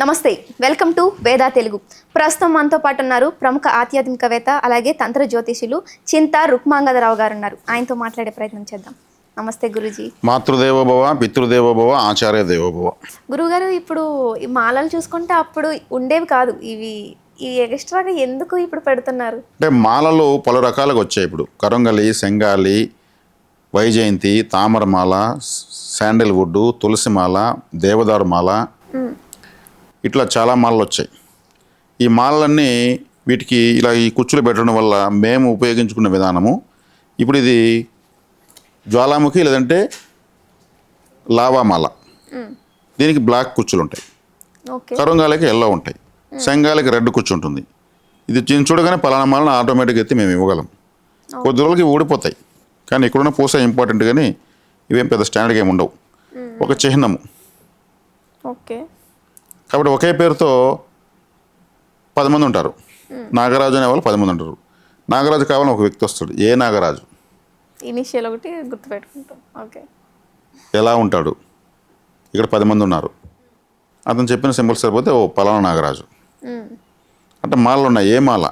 నమస్తే welcome to వేదా తెలుగు. ప్రస్తుతం మనతో పాటు ఉన్నారు ప్రముఖ ఆధ్యాత్మికవేత్త అలాగే తంత్ర జ్యోతిషులు చింత రుక్మాంగదరావు గారు ఉన్నారు. ఆయనతో మాట్లాడే ప్రయత్నం చేద్దాం. నమస్తే గురుజీ. మాతృదేవోభవ పితృదేవోభవ ఆచార్య దేవోభవ. గురుగారు ఇప్పుడు ఈ మాలలు చూసుకుంటే అప్పుడు ఉండేవి కాదు. ఇవి ఈ ఎక్స్ట్రాగా ఎందుకు ఇప్పుడు పెడుతున్నారు? అంటే మాలలు పలు రకాలుగా వచ్చాయి ఇప్పుడు. కరంగలి సెంగాలి వైజయంతి తామరమాల శాండిల్వుడ్ తులసిమాల దేవదారు మాల మ్మ్. ఇట్లా చాలా మాలలు వచ్చాయి. ఈ మాలలన్నీ వీటికి ఇలా ఈ కుచ్చులు పెట్టడం వల్ల మేము ఉపయోగించుకున్న విధానము. ఇప్పుడు ఇది జ్వాలాముఖి లేదంటే లావామాల. దీనికి బ్లాక్ కుచ్చులు ఉంటాయి. కరుంగాలకి ఎల్లో ఉంటాయి. సెంగాలకి రెడ్ కుచ్చు ఉంటుంది. ఇది దీన్ని చూడగానే పలానా మాలను ఆటోమేటిక్గా ఎత్తి మేము ఇవ్వగలం. కొద్ది రోజులకి ఊడిపోతాయి. కానీ ఇక్కడున్న పూస ఇంపార్టెంట్ కానీ ఇవేం పెద్ద స్టాండర్డ్గా ఏమి ఉండవు. ఒక చిహ్నము. ఓకే. కాబట్టి ఒకే పేరుతో పది మంది ఉంటారు నాగరాజు అనే వాళ్ళు పది మంది ఉంటారు నాగరాజు కావాలని ఒక వ్యక్తి వస్తాడు. ఏ నాగరాజు? ఇనిషియల్ ఒకటి గుర్తుపెట్టుకుంటాం. ఓకే. ఎలా ఉంటాడు? ఇక్కడ పది మంది ఉన్నారు అతను చెప్పిన సింబల్స్ సరిపోతే ఓ పలానా నాగరాజు. అంటే మాలలు ఉన్నాయి. ఏ మాల?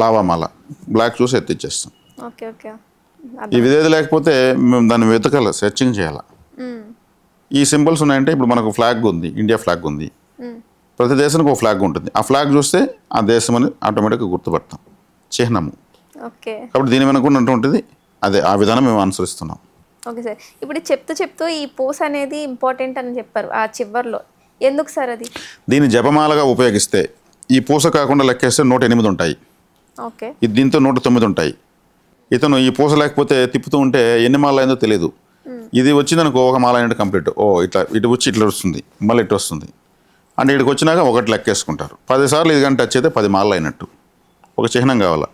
లావా మాల. బ్లాక్ చూసి ఎత్తిచ్చేస్తాం. Okay okay. ఈ విధేది లేకపోతే మేము దాన్ని వెతకాలి సెర్చింగ్ చేయాలి. ఈ సింబల్స్ ఉన్నాయంటే ఇప్పుడు మనకు ఫ్లాగ్ ఉంది ఇండియా ఫ్లాగ్ ఉంది. ప్రతి దేశానికి ఒక ఫ్లాగ్ ఉంటుంది. ఆ ఫ్లాగ్ చూస్తే ఆ దేశం అని ఆటోమేటిక్గా గుర్తుపడతాం. చిహ్నము. ఓకే. కాబట్టి దీని వెనక ఉన్నటువంటిది అదే ఆ విధానం మేము అనుసరిస్తున్నాం. Okay sir. ఇప్పుడు చెప్తూ చెప్తూ ఈ పూస అనేది ఇంపార్టెంట్ అని చెప్పారు ఆ చివర్లో. ఎందుకు సార్ అది? దీన్ని జపమాలగా ఉపయోగిస్తే ఈ పూస కాకుండా లెక్కేస్తే నూట ఎనిమిది ఉంటాయి. ఓకే. ఇది దీంతో నూట తొమ్మిది ఉంటాయి. ఇతను ఈ పూస లేకపోతే తిప్పుతూ ఉంటే ఎన్ని మాల అయిందో తెలియదు ఇది వచ్చిందనుకో ఒక మాల అయినట్టు కంప్లీట్ ఓ ఇట్లా ఇటు వచ్చి ఇట్లా వస్తుంది. మళ్ళీ ఇటు వస్తుంది. అంటే ఇక్కడికి వచ్చినాక ఒకటి లెక్కేసుకుంటారు. పదిసార్లు ఇది టచ్ అయితే పది మాలలు అయినట్టు. ఒక చిహ్నం కావాలా?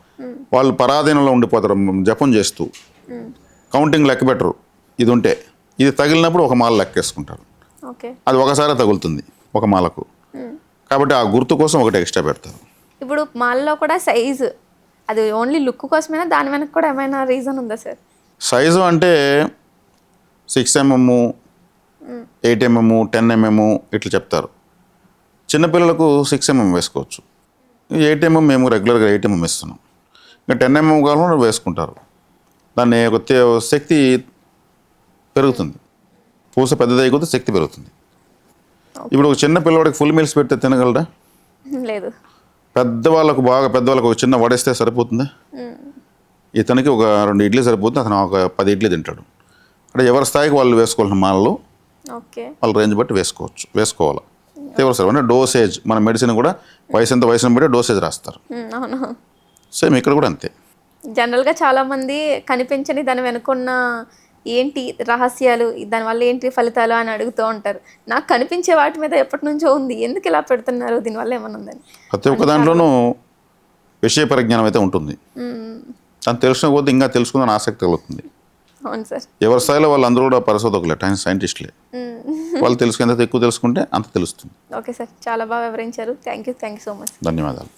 వాళ్ళు పరాధీనంలో ఉండిపోతారు జపం చేస్తూ. కౌంటింగ్ లెక్క పెట్టరు. ఇది ఉంటే. ఇది తగిలినప్పుడు ఒక మాల లెక్కేసుకుంటారు. ఓకే. అది ఒకసారి తగులుతుంది ఒక మాలకు. కాబట్టి ఆ గుర్తు కోసం ఒకటి ఎక్స్ట్రా పెడతారు. ఇప్పుడు మాల్లో కూడా సైజు అది ఓన్లీ లుక్ కోసమేనా దాని వెనక కూడా ఏమైనా రీజన్ ఉందా సార్ సైజు అంటే six mm eight mm ten mm ఇట్లా చెప్తారు. చిన్నపిల్లలకు సిక్స్ ఎంఎం వేసుకోవచ్చు. ఎయిట్ ఎంఎం మేము రెగ్యులర్గా ఎయిట్ ఎంఎం ఇస్తున్నాం ఇంకా టెన్ ఎంఎం కావాలని వేసుకుంటారు. దాన్ని ఒక శక్తి పెరుగుతుంది. పూస పెద్దదై కొద్దీ శక్తి పెరుగుతుంది. ఇప్పుడు ఒక చిన్న పిల్లవాడికి ఫుల్ మీల్స్ పెడితే తినగలరా లేదు. పెద్దవాళ్ళకు బాగా పెద్దవాళ్ళకు ఒక చిన్న వడేస్తే సరిపోతుందా? ఇతనికి ఒక రెండు ఇడ్లీ సరిపోతుంది అతను ఒక పది ఇడ్లీ తింటాడు. అంటే ఎవరి స్థాయికి వాళ్ళు వేసుకోవాల్సిన మాలలు ఓకే. వాళ్ళ రేంజ్ బట్టి వేసుకోవచ్చు వేసుకోవాలి? తీవ్ర సరే అంటే డోసేజ్ మన మెడిసిన్ కూడా వయసు ఎంత వయసుని బట్టి డోసేజ్ రాస్తారు. సేమ్ ఇక్కడ కూడా అంతే. జనరల్గా చాలామంది కనిపించని దాని వెనుకున్న ఏంటి రహస్యాలు దానివల్ల ఏంటి ఫలితాలు అని అడుగుతూ ఉంటారు. నాకు కనిపించే వాటి మీద ఎప్పటి నుంచో ఉంది. ఎందుకు ఇలా పెడుతున్నారు? దీనివల్ల ఏమైనా ఉందని. ప్రతి ఒక్క దాంట్లోనూ విషయ పరిజ్ఞానం అయితే ఉంటుంది. దాన్ని తెలిసిన కొద్దీ ఇంకా తెలుసుకుందని ఆసక్తి కలుగుతుంది. అవును సార్. ఎవరి స్థాయిలో వాళ్ళు అందరూ కూడా పరిశోధకులే టైం సైంటిస్టులే. వాళ్ళు తెలుసుకుని ఎంత ఎక్కువ తెలుసుకుంటే అంత తెలుస్తుంది. ఓకే సార్ చాలా బాగా వివరించారు. Thank you thank you so much. ధన్యవాదాలు.